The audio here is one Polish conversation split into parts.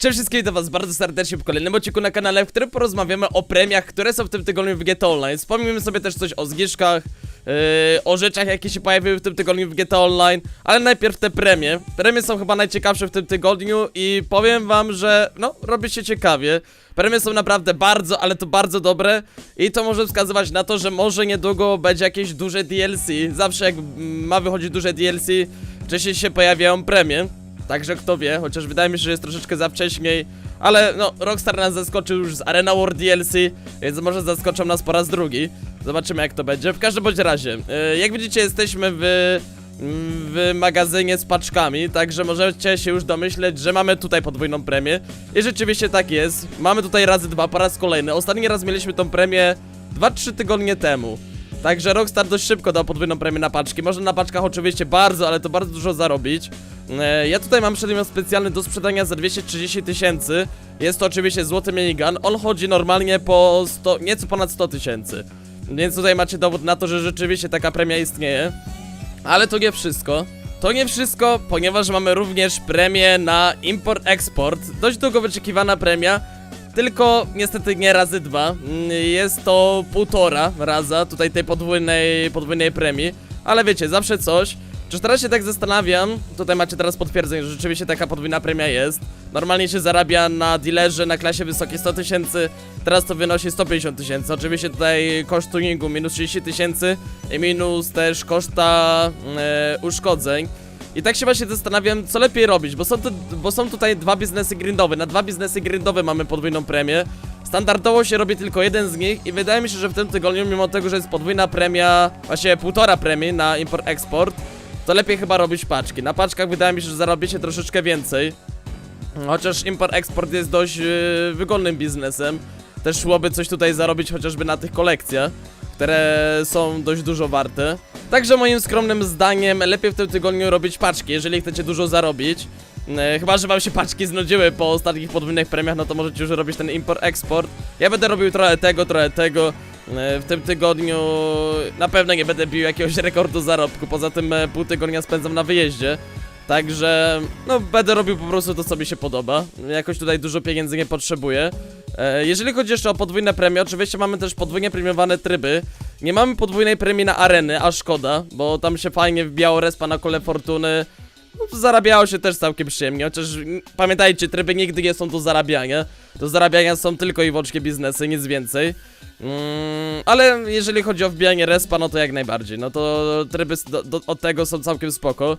Cześć wszystkim, witam was bardzo serdecznie w kolejnym odcinku na kanale, w którym porozmawiamy o premiach, które są w tym tygodniu w GTA Online. Wspomnimy sobie też coś o zniżkach, yy, o rzeczach, jakie się pojawiły w tym tygodniu w GTA Online, ale najpierw te premie. Premie są chyba najciekawsze w tym tygodniu i powiem wam, że no, robi się ciekawie. Premie są naprawdę bardzo, ale to bardzo dobre i to może wskazywać na to, że może niedługo będzie jakieś duże DLC. Zawsze jak ma wychodzić duże DLC, wcześniej się pojawiają premie. Także kto wie, chociaż wydaje mi się, że jest troszeczkę za wcześniej Ale no, Rockstar nas zaskoczył już z Arena War DLC Więc może zaskoczą nas po raz drugi. Zobaczymy jak to będzie. W każdym bądź razie, e, jak widzicie jesteśmy w, w magazynie z paczkami Także możecie się już domyśleć, że mamy tutaj podwójną premię. I rzeczywiście tak jest. Mamy tutaj razy dwa po raz kolejny. Ostatni raz mieliśmy tą premię 2-3 tygodnie temu. Także Rockstar dość szybko dał podwójną premię na paczki. Można na paczkach oczywiście bardzo, ale to bardzo dużo zarobić. E, ja tutaj mam przedmiot specjalny do sprzedania za 230 tysięcy. Jest to oczywiście złoty minigun. On chodzi normalnie po 100, nieco ponad 100 tysięcy. Więc tutaj macie dowód na to, że rzeczywiście taka premia istnieje. Ale to nie wszystko. To nie wszystko, ponieważ mamy również premię na import-export. Dość długo wyczekiwana premia. Tylko niestety nie razy dwa. Mm, Jest to półtora raza tutaj tej podwójnej, podwójnej premii. Ale wiecie, zawsze coś. Czy teraz się tak zastanawiam, tutaj macie teraz potwierdzenie, że rzeczywiście taka podwójna premia jest. Normalnie się zarabia na dealerze na klasie wysokiej 100 tysięcy, teraz to wynosi 150 tysięcy. Oczywiście tutaj koszt tuningu minus 30 tysięcy i minus też koszta e, uszkodzeń. I tak się właśnie zastanawiam, co lepiej robić, bo są, bo są tutaj dwa biznesy grindowe. Na dwa biznesy grindowe mamy podwójną premię. Standardowo się robi tylko jeden z nich i wydaje mi się, że w tym tygodniu, mimo tego, że jest podwójna premia, właśnie półtora premii na import-export, to lepiej chyba robić paczki. Na paczkach wydaje mi się, że zarobicie troszeczkę więcej. Chociaż import-export jest dość yy, wygodnym biznesem. Też szłoby coś tutaj zarobić chociażby na tych kolekcjach, które są dość dużo warte. Także moim skromnym zdaniem lepiej w tym tygodniu robić paczki, jeżeli chcecie dużo zarobić. E, chyba, że wam się paczki znudziły po ostatnich podwójnych premiach, no to możecie już robić ten import-export. Ja będę robił trochę tego, trochę tego. E, W tym tygodniu na pewno nie będę bił jakiegoś rekordu zarobku, poza tym e, pół tygodnia spędzam na wyjeździe. Także, no, będę robił po prostu to, co mi się podoba. Jakoś tutaj dużo pieniędzy nie potrzebuję. E, jeżeli chodzi jeszcze o podwójne premie, oczywiście mamy też podwójnie premiowane tryby. Nie mamy podwójnej premii na areny, a szkoda, bo tam się fajnie wbijało respa na kole fortuny. Zarabiało się też całkiem przyjemnie, chociaż pamiętajcie, tryby nigdy nie są do zarabiania. Do zarabiania są tylko i wyłącznie biznesy, nic więcej. Mm, ale jeżeli chodzi o wbijanie respa, no to jak najbardziej. No to tryby do, do, od tego są całkiem spoko.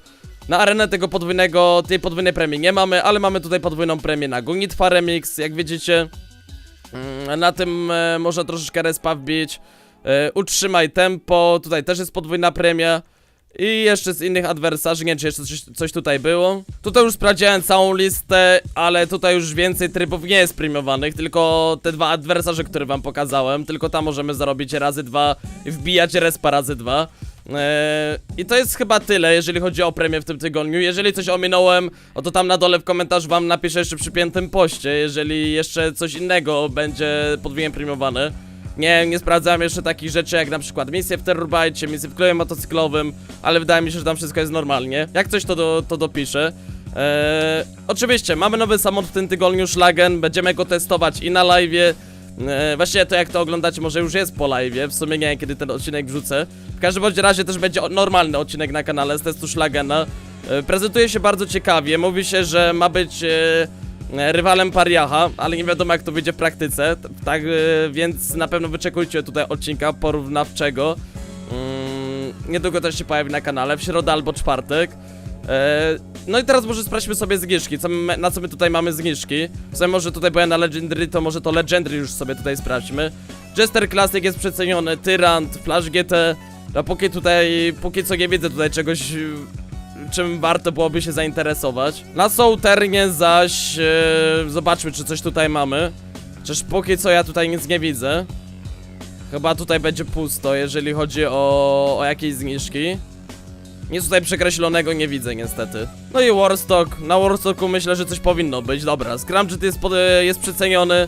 Na arenę tego podwójnego, tej podwójnej premii nie mamy, ale mamy tutaj podwójną premię na Gunitwa Remix, jak widzicie. Mm, Na tym e, można troszeczkę respa wbić. E, utrzymaj tempo, tutaj też jest podwójna premia. I jeszcze z innych adwersarzy, nie wiem czy jeszcze coś, coś tutaj było. Tutaj już sprawdziłem całą listę, ale tutaj już więcej trybów nie jest premiowanych, tylko te dwa adwersarze, które wam pokazałem, tylko tam możemy zarobić razy dwa wbijać respa razy dwa. Eee, I to jest chyba tyle, jeżeli chodzi o premię w tym tygodniu. Jeżeli coś ominąłem, no to tam na dole w komentarzu wam napiszę jeszcze przy piętym poście, jeżeli jeszcze coś innego będzie podwójnie premiowane. Nie, nie sprawdzałem jeszcze takich rzeczy jak na przykład misje w Terrorbite, misje w klubie motocyklowym, ale wydaje mi się, że tam wszystko jest normalnie. Jak coś to, do, to dopiszę. Eee, oczywiście, mamy nowy samochód w tym tygodniu, Schlagen, będziemy go testować i na live'ie. Eee, właściwie to jak to oglądacie, może już jest po live'ie, w sumie nie wiem kiedy ten odcinek wrzucę. W każdym bądź razie też będzie normalny odcinek na kanale z testu Schlagena. Eee, prezentuje się bardzo ciekawie, mówi się, że ma być... E, rywalem Pariacha, ale nie wiadomo jak to wyjdzie w praktyce, tak e, więc na pewno wyczekujcie tutaj odcinka porównawczego. Mm, niedługo też się pojawi na kanale, w środę albo czwartek. E, no i teraz może sprawdźmy sobie zniżki, co my, na co my tutaj mamy zniżki. W sumie może tutaj, bo ja na Legendary, to może to Legendary już sobie tutaj sprawdźmy. Jester Classic jest przeceniony, Tyrant, Flash GT, a póki tutaj, póki co nie widzę tutaj czegoś czym warto byłoby się zainteresować. Na Souternie zaś e, zobaczmy, czy coś tutaj mamy. Czyż póki co ja tutaj nic nie widzę. Chyba tutaj będzie pusto, jeżeli chodzi o, o jakieś zniżki. Nic tutaj przekreślonego nie widzę niestety. No i Warstock. Na Warstocku myślę, że coś powinno być. Dobra, Scramjet jest, pod, e, jest przeceniony.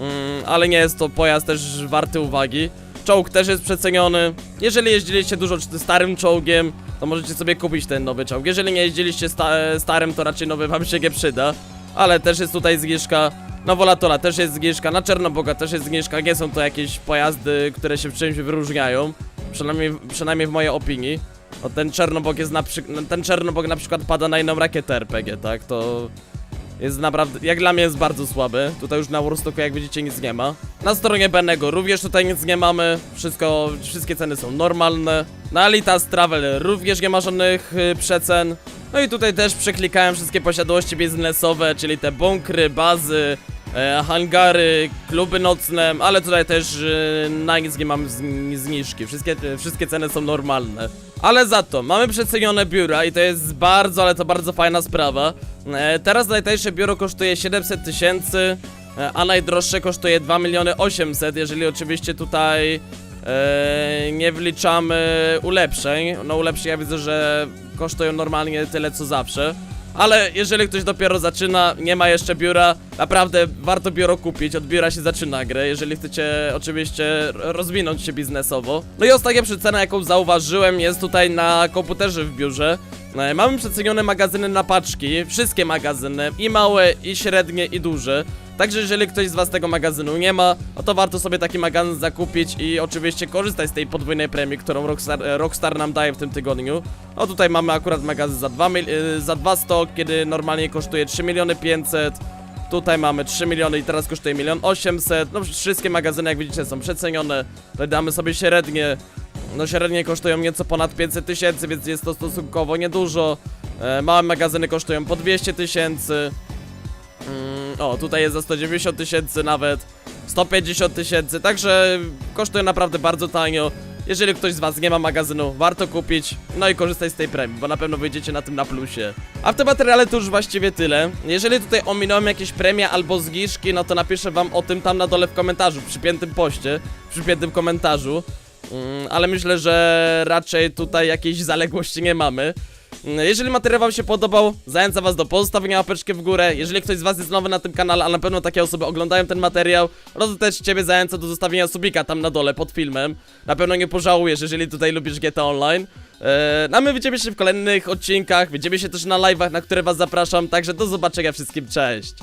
Mm, ale nie jest to pojazd też warty uwagi. Czołg też jest przeceniony. Jeżeli jeździliście dużo starym czołgiem, to możecie sobie kupić ten nowy czołg. Jeżeli nie jeździliście sta starym, to raczej nowy wam się nie przyda. ale też jest tutaj zniżka. Na Volatola też jest zniżka, na Czernoboga też jest zniżka. Nie są to jakieś pojazdy, które się w czymś wyróżniają. Przynajmniej, przynajmniej w mojej opinii. O, ten Czernobog jest na. Ten Czernobog na przykład pada na inną rakietę RPG, tak? To jest naprawdę, jak dla mnie jest bardzo słaby. Tutaj już na Warstocku jak widzicie nic nie ma. Na stronie Benego również tutaj nic nie mamy. Wszystko, wszystkie ceny są normalne. Na Alitas Travel również nie ma żadnych y, przecen. No i tutaj też przeklikałem wszystkie posiadłości biznesowe, czyli te bunkry, bazy, e, hangary, kluby nocne, ale tutaj też e, na nic nie mam zni- zniżki. Wszystkie, e, wszystkie ceny są normalne. Ale za to mamy przecenione biura i to jest bardzo, ale to bardzo fajna sprawa. E, teraz najtańsze biuro kosztuje 700 tysięcy, e, a najdroższe kosztuje 2 miliony 800, jeżeli oczywiście tutaj e, nie wliczamy ulepszeń. No ulepszeń ja widzę, że kosztują normalnie tyle co zawsze. Ale jeżeli ktoś dopiero zaczyna, nie ma jeszcze biura, naprawdę warto biuro kupić, od biura się zaczyna grę, jeżeli chcecie oczywiście rozwinąć się biznesowo. No i ostatnia przecena, jaką zauważyłem, jest tutaj na komputerze w biurze. E, Mamy przecenione magazyny na paczki, wszystkie magazyny, i małe, i średnie, i duże. Także jeżeli ktoś z was tego magazynu nie ma, no to warto sobie taki magazyn zakupić i oczywiście korzystać z tej podwójnej premii, którą Rockstar, e, Rockstar nam daje w tym tygodniu. No tutaj mamy akurat magazyn za 2, mil, e, za 200, kiedy normalnie kosztuje 3 miliony 500. Tutaj mamy 3 miliony i teraz kosztuje 1 800. No wszystkie magazyny jak widzicie są przecenione. Tutaj damy sobie średnie. No średnie kosztują nieco ponad 500 tysięcy, więc jest to stosunkowo niedużo. E, małe magazyny kosztują po 200 tysięcy. Mm, o, tutaj jest za 190 tysięcy nawet, 150 tysięcy, także kosztuje naprawdę bardzo tanio. Jeżeli ktoś z was nie ma magazynu, warto kupić, no i korzystać z tej premii, bo na pewno wyjdziecie na tym na plusie. A w tym materiale to już właściwie tyle. Jeżeli tutaj ominąłem jakieś premie albo zniżki, no to napiszę wam o tym tam na dole w komentarzu, w przypiętym poście, w przypiętym komentarzu. Mm, ale myślę, że raczej tutaj jakiejś zaległości nie mamy. Mm, Jeżeli materiał wam się podobał, zachęcam was do pozostawienia łapeczki w górę. Jeżeli ktoś z was jest nowy na tym kanale, a na pewno takie osoby oglądają ten materiał, no to też ciebie zachęcam do zostawienia subika tam na dole pod filmem. Na pewno nie pożałujesz, jeżeli tutaj lubisz GTA Online. Eee, a my widzimy się w kolejnych odcinkach, widzimy się też na live'ach, na które was zapraszam, także do zobaczenia wszystkim, cześć!